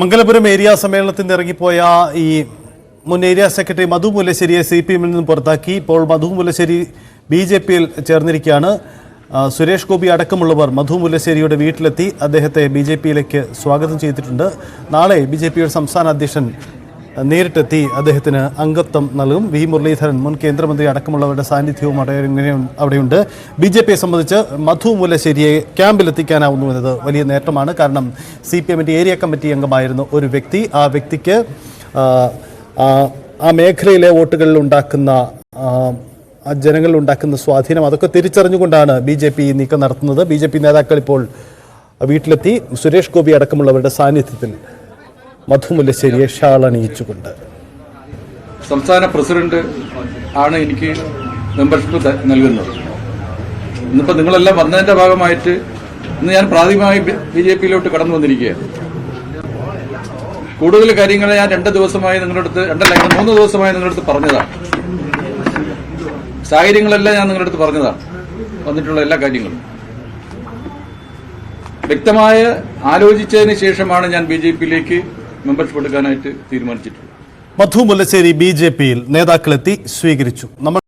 Mangalapuram area സമ്മേളനത്തിൽ ഇറങ്ങിപ്പോയ ഈ മുൻ ഏരിയ സെക്രട്ടറി മധു മുല്ലശ്ശേരിയെ സി പി എമ്മിൽ നിന്ന് പുറത്താക്കി. ഇപ്പോൾ മധു മുല്ലശ്ശേരി ബി ജെ പിയിൽ ചേർന്നിരിക്കുകയാണ്. സുരേഷ് ഗോപി അടക്കമുള്ളവർ മധു മുല്ലശ്ശേരിയുടെ വീട്ടിലെത്തി. അദ്ദേഹത്തെ ബി ജെ പിയിലേക്ക് സ്വാഗതം ചെയ്തിട്ടുണ്ട്. നാളെ ബി ജെ പിയുടെ സംസ്ഥാന അധ്യക്ഷൻ നേരിട്ടെത്തി അദ്ദേഹത്തിന് അംഗത്വം നൽകും. വി. മുരളീധരൻ മുൻ കേന്ദ്രമന്ത്രി അടക്കമുള്ളവരുടെ സാന്നിധ്യവും അവിടെയുണ്ട്. ബി ജെ പിയെ സംബന്ധിച്ച് മധു മുല്ലശ്ശേരിയെ ക്യാമ്പിലെത്തിക്കാനാവുന്നു എന്നത് വലിയ നേട്ടമാണ്. കാരണം സി പി എമ്മിന്റെ ഏരിയ കമ്മിറ്റി അംഗമായിരുന്നു ഒരു വ്യക്തി ആ വ്യക്തിക്ക് ആ, മേഖലയിലെ വോട്ടുകളിൽ ഉണ്ടാക്കുന്ന ജനങ്ങളിൽ ഉണ്ടാക്കുന്ന സ്വാധീനം അതൊക്കെ തിരിച്ചറിഞ്ഞുകൊണ്ടാണ് ബി ജെ പി നീക്കം നടത്തുന്നത്. ബി ജെ പി നേതാക്കൾ ഇപ്പോൾ വീട്ടിലെത്തി. സുരേഷ് ഗോപി അടക്കമുള്ളവരുടെ സാന്നിധ്യത്തിൽ മധു മുല്ലശ്ശേരിയെ ഷാൾ അണിയിച്ചുകൊണ്ട്. സംസ്ഥാന പ്രസിഡന്റ് ആണ് എനിക്ക് മെമ്പർഷിപ്പ് നൽകുന്നത്. ഇന്നിപ്പോൾ നിങ്ങളെല്ലാം വന്നതിന്റെ ഭാഗമായിട്ട് ഇന്ന് ഞാൻ പ്രാഥമികമായി ബി ജെ പിയിലോട്ട് കടന്നു വന്നിരിക്കുകയാണ്. കൂടുതൽ കാര്യങ്ങൾ ഞാൻ രണ്ട് ദിവസമായി നിങ്ങളുടെ അടുത്ത് രണ്ടല്ല മൂന്ന് ദിവസമായി നിങ്ങളുടെ അടുത്ത് പറഞ്ഞതാണ്. സാഹചര്യങ്ങളെല്ലാം ഞാൻ നിങ്ങളുടെ അടുത്ത് പറഞ്ഞതാണ്. വന്നിട്ടുള്ള എല്ലാ കാര്യങ്ങളും. വ്യക്തമായ ആലോചിച്ചതിന് ശേഷമാണ് ഞാൻ ബി ജെ പിയിലേക്ക് മെമ്പർഷിപ്പ് എടുക്കാനായിട്ട് തീരുമാനിച്ചിട്ടുള്ളത്. മധു മുല്ലശ്ശേരി ബി ജെ പിയിൽ നേതാക്കളെത്തി സ്വീകരിച്ചു. നമ്മൾ